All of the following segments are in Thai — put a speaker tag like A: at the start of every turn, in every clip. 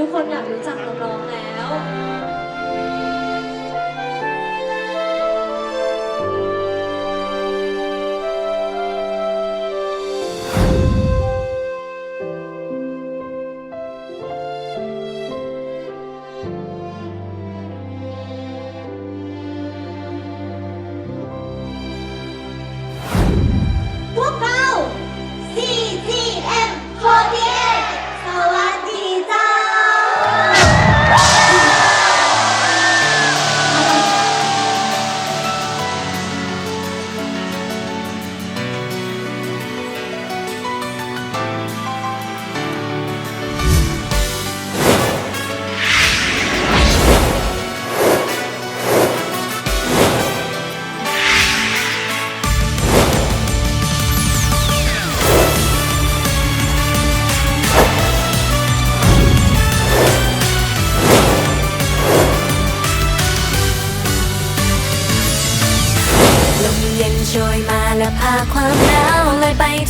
A: ทุกคนอยา
B: กรู้จักน้องๆแล้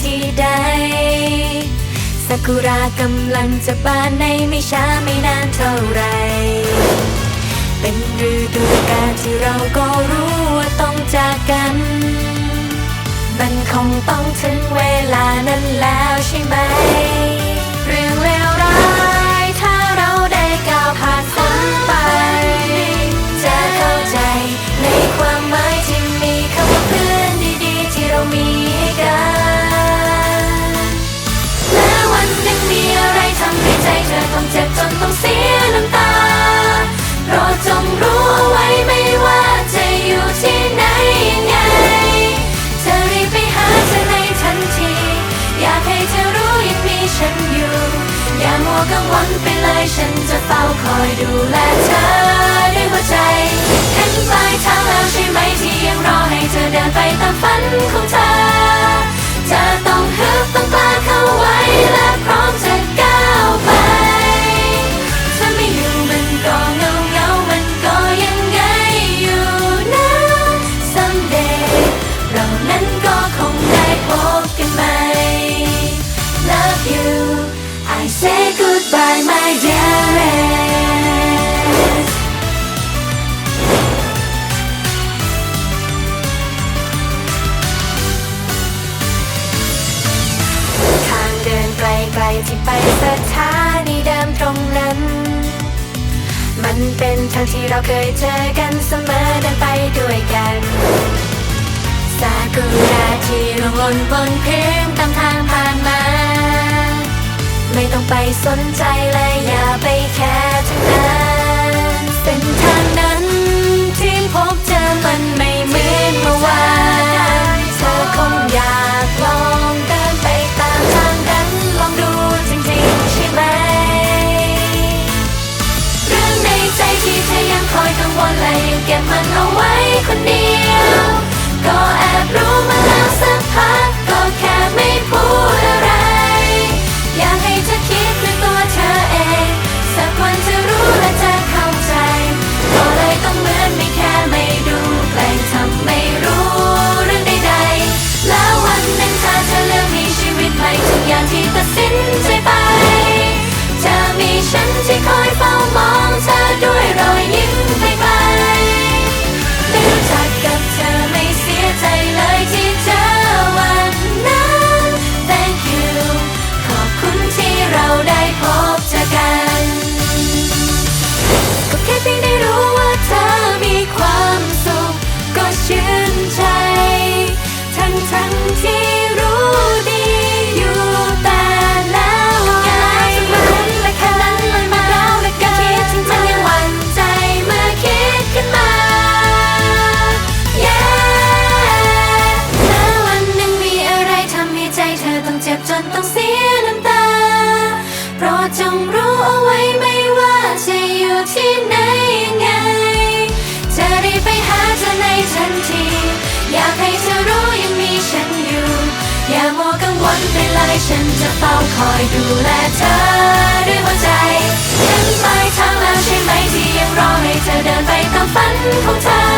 C: ที่ใดซากุระกำลังจะบานในไม่ช้าไม่นานเท่าไร เป็นฤดูกาลที่เราก็รู้ว่าต้องจากกัน มันคงต้องถึงเวลานั้นางวันไปเลยฉันจะเฝ้าคอยดูแลเธอด้วยหัวใจ เห็นปลายทางแล้วใช่ไหมที่ยังรอให้เธอเดินไปตามฝันของเธอ ที่เราเคยเจอกันเสมอเดินไปด้วยกันซากุระที่ร่วงหนบนเพื้นตามทางผ่านมา ไม่ต้องไปสนใจเลยอย่าไปแคร์ ฉันจะเฝ้าคอยดูแลเธอด้วยหัวใจ ฉันไปทางแล้วใช่ไหมที่ยังรอให้เธอเดินไปตามฝันของเธอ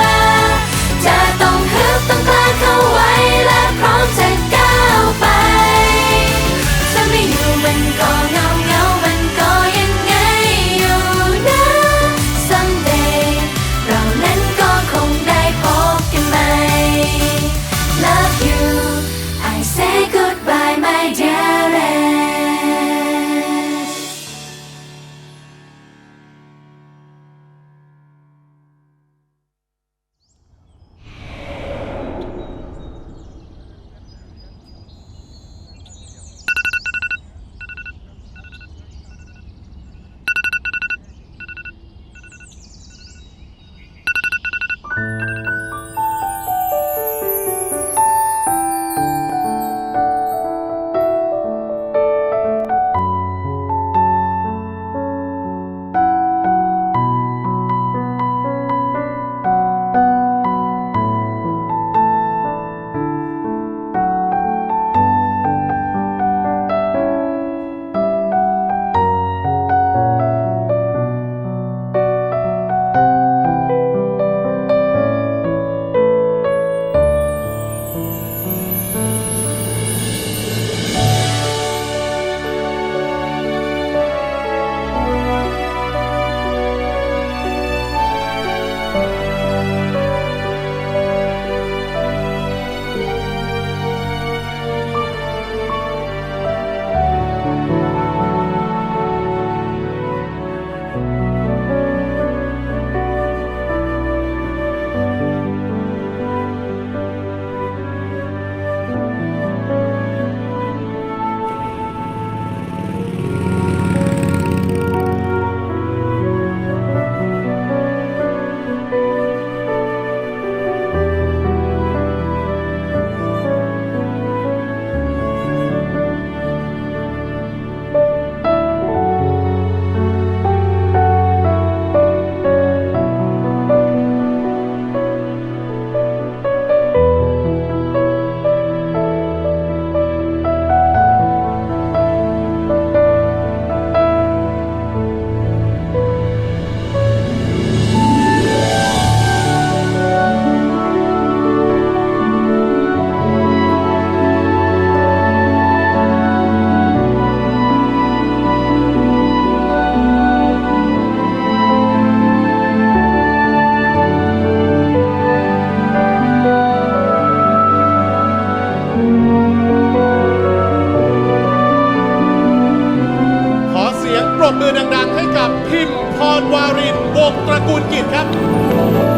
D: Bye.